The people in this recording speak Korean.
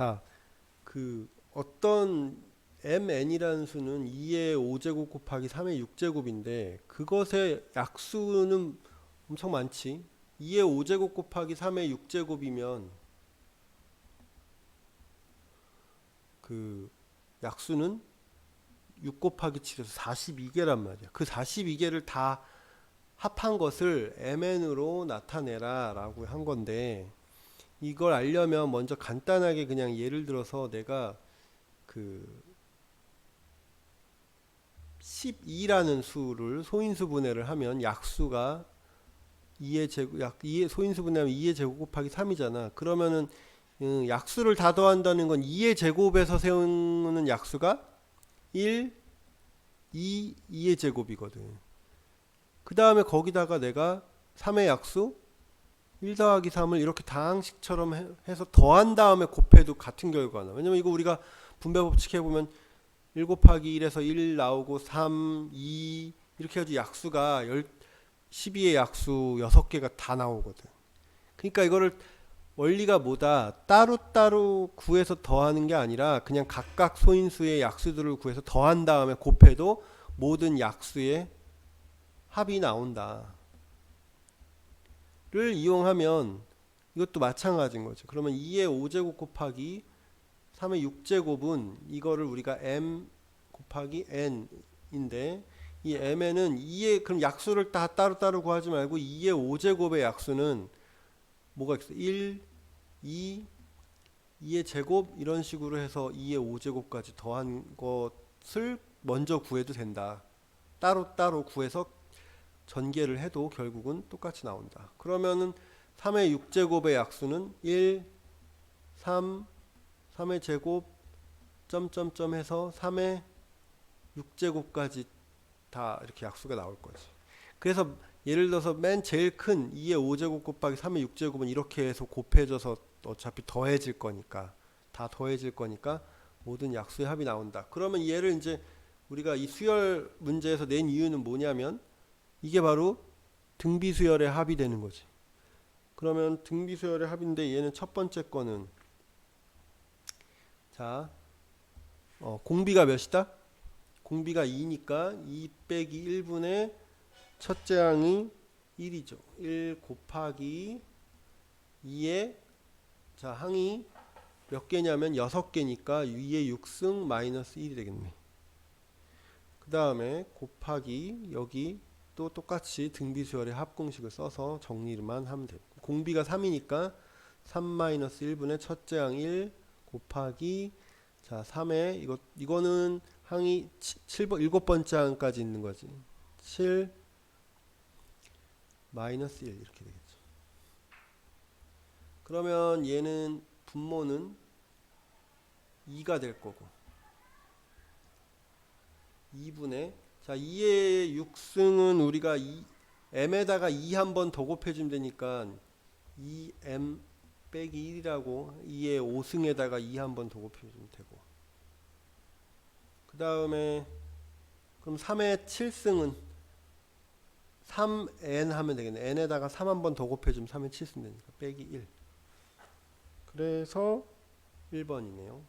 자, 그 어떤 mn이라는 수는 2의 5제곱 곱하기 3의 6제곱인데 그것의 약수는 엄청 많지. 2의 5제곱 곱하기 3의 6제곱이면 그 약수는 6 곱하기 7에서 42개란 말이야. 그 42개를 다 합한 것을 mn으로 나타내라 라고 한 건데 이걸 알려면 먼저 간단하게 그냥 예를 들어서 내가 그 12라는 수를 소인수 분해를 하면 약수가 2의 제곱 약 2의 소인수 분해하면 2의 제곱 곱하기 3이잖아. 그러면은 음, 약수를 다 더한다는 건 2의 제곱에서 세우는 약수가 1 2 2의 제곱이거든. 그 다음에 거기다가 내가 3의 약수 1 더하기 3을 이렇게 다항식처럼 해- 해서 더한 다음에 곱해도 같은 결과가 나. 왜냐면 이거 우리가 분배 법칙 해보면 1 곱하기 1에서 1 나오고 3, 2 이렇게 해가지고 약수가 10, 12의 약수 6개가 다 나오거든. 그러니까 이거를 원리가 뭐다 따로따로 구해서 더하는 게 아니라 그냥 각각 소인수의 약수들을 구해서 더한 다음에 곱해도 모든 약수의 합이 나온다. 를 이용하면 이것도 마찬가지인 거죠. 그러면 2의 5제곱 곱하기 3의 6제곱은 이거를 우리가 m 곱하기 n인데 이 mn은 2의 그럼 약수를 다 따로따로 구하지 말고 2의 5제곱의 약수는 뭐가 있어? 1, 2, 2의 제곱 이런 식으로 해서 2의 5제곱까지 더한 것을 먼저 구해도 된다. 따로따로 구해서 전개를 해도 결국은 똑같이 나온다. 그러면은 3의 6제곱의 약수는 1, 3, 3의 제곱 점점점 해서 3의 6제곱까지 다 이렇게 약수가 나올 거지. 그래서 예를 들어서 맨 제일 큰 2의 5제곱 곱하기 3의 6제곱은 이렇게 해서 곱해져서 어차피 더해질 거니까 다 더해질 거니까 모든 약수의 합이 나온다. 그러면 얘를 이제 우리가 이 수열 문제에서 낸 이유는 뭐냐면 이게 바로 등비수열의 합이 되는 거지. 그러면 등비수열의 합인데 얘는 첫 번째 거는 자 어, 공비가 몇이다? 공비가 2니까 2 빼기 1분의 첫째 항이 1이죠. 1 곱하기 2의 자 항이 몇 개냐면 6개니까 2의 6승 마이너스 1이 되겠네. 그 다음에 곱하기 여기 또 똑같이 등비수열의 합공식을 써서 정리만 하면 돼요. 공비가 3이니까 3 마이너스 1분의 첫째 항 1 곱하기 자 3에 이거 이거는 항이 7번 일곱 번째 항까지 있는 거지. 7 마이너스 1 이렇게 되겠죠. 그러면 얘는 분모는 2가 될 거고 2분의 자 2의 6승은 우리가 2, m에다가 2 한 번 더 곱해주면 되니까 2m 빼기 1이라고 2의 5승에다가 2 한 번 더 곱해주면 되고. 그 다음에 그럼 3의 7승은 3n 하면 되겠네. N에다가 3 한 번 더 곱해주면 3의 7승 되니까 빼기 1 그래서 1번이네요